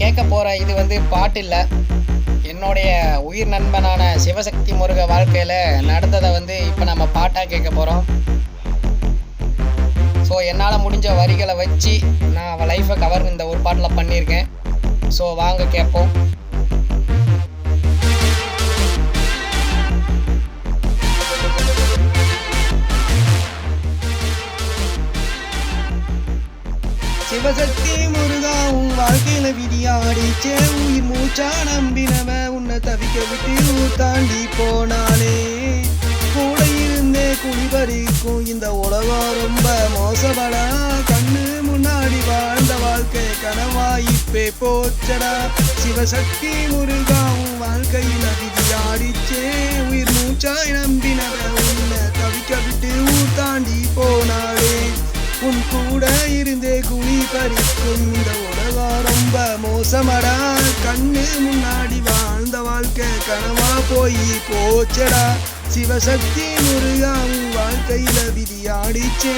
கேட்க போகிற இது வந்து பாட்டு இல்லை. என்னுடைய உயிர் நண்பனான சிவசக்தி முருக வாழ்க்கையில் நடந்ததை வந்து இப்போ நம்ம பாட்டாக கேட்க போகிறோம் ஸோ என்னால் முடிஞ்ச வரிகளை வச்சு நான் அவள் லைஃப்பை கவர் இந்த ஒரு பாட்டில் பண்ணியிருக்கேன். ஸோ வாங்க கேட்போம். சிவசக்தி முருகா உன் வாழ்க்கையில விதியாடிச்சே உயிர் மூச்சா நம்பினவ உன்னை தவிக்க விட்டு தாண்டி போனாலே கூட இருந்தே குடிபறிக்கும் இந்த உலகம் ரொம்ப மோசமடா. கண்ணு முன்னாடி வாழ்ந்த வாழ்க்கை கனவாயிப்பே போச்சடா. சிவசக்தி முருகா உன் வாழ்க்கையில விதியாடிச்சே உயிர் மூச்சாய் கூட இருந்தே குழி பறிக்கும். இந்த உலகம் ரொம்ப மோசமடா. கண்ணு முன்னாடி வாழ்ந்த வாழ்க்கை கனவா போய் போச்சடா. சிவசக்தி முருகா உன் வாழ்க்கையில விதியாடிச்சே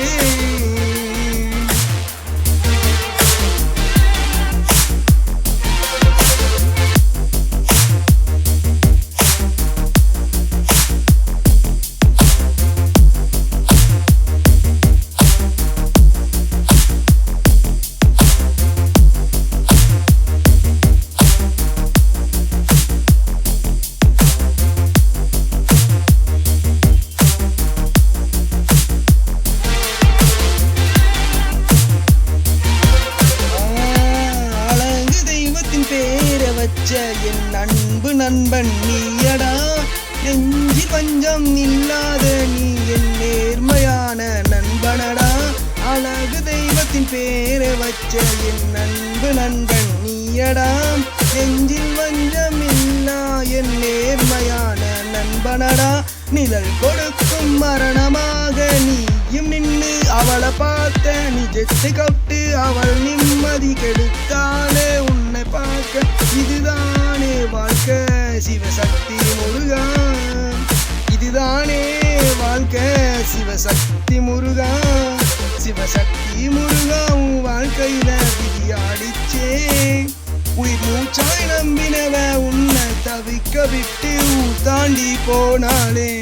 வச்ச என் அன்பு நண்பன் நீயடா. நெஞ்சி பஞ்சம் இல்லாத நீ என் நேர்மையான நண்பனடா. அழகு தெய்வத்தின் பேரை வச்ச என் அன்பு நண்பன் நீயடா. நெஞ்சில் வஞ்சம் இல்லா என் நேர்மையான நண்பனடா. நிழல் கொடுக்கும் மரணமாக நீயும் நின்று அவளை பார்த்த நிஜத்தை கட்டு அவள் நிம்மதி கெடுத்தாலே சிவசக்தி முருகா இதுதானே வாழ்க்கை சிவசக்தி முருகா சிவசக்தி முருகா உன் வாழ்க்கையில விதியாடிச்சே உயிர் மூச்சாய் நம்பினவ உன்னை தவிக்க விட்டு தாண்டி போனாலே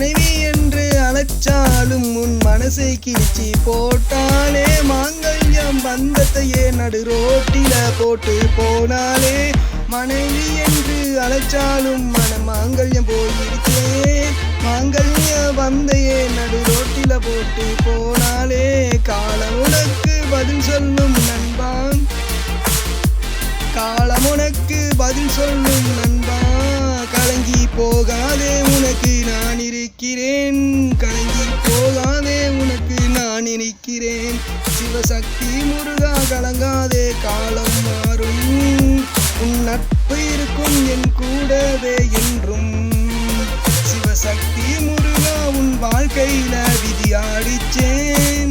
மனைவி என்று அழைச்சாலும் உன் மனசை கிழிச்சி போட்டாலே மாங்கல்யம் பந்தத்தையே நடு ரோட்டில போட்டு போனாலே. மனைவி என்று அழைச்சாலும் மன மாங்கல்யம் போயிருக்கே மாங்கல்ய பந்தையே நடு ரோட்டில போட்டு போனாலே. காலம் உனக்கு பதில் சொல்லும் நண்பான். காலம் உனக்கு பதில் சொல்லும் இருக்கிறேன் கலங்கி போகாதே உனக்கு நான் இருக்கிறேன். சிவசக்தி முருகா கலங்காதே காலம் மாறும். உன் நட்பு இருக்கும் என் கூடவே என்றும். சிவசக்தி முருகா உன் வாழ்க்கையில விதியாடிச்சேன்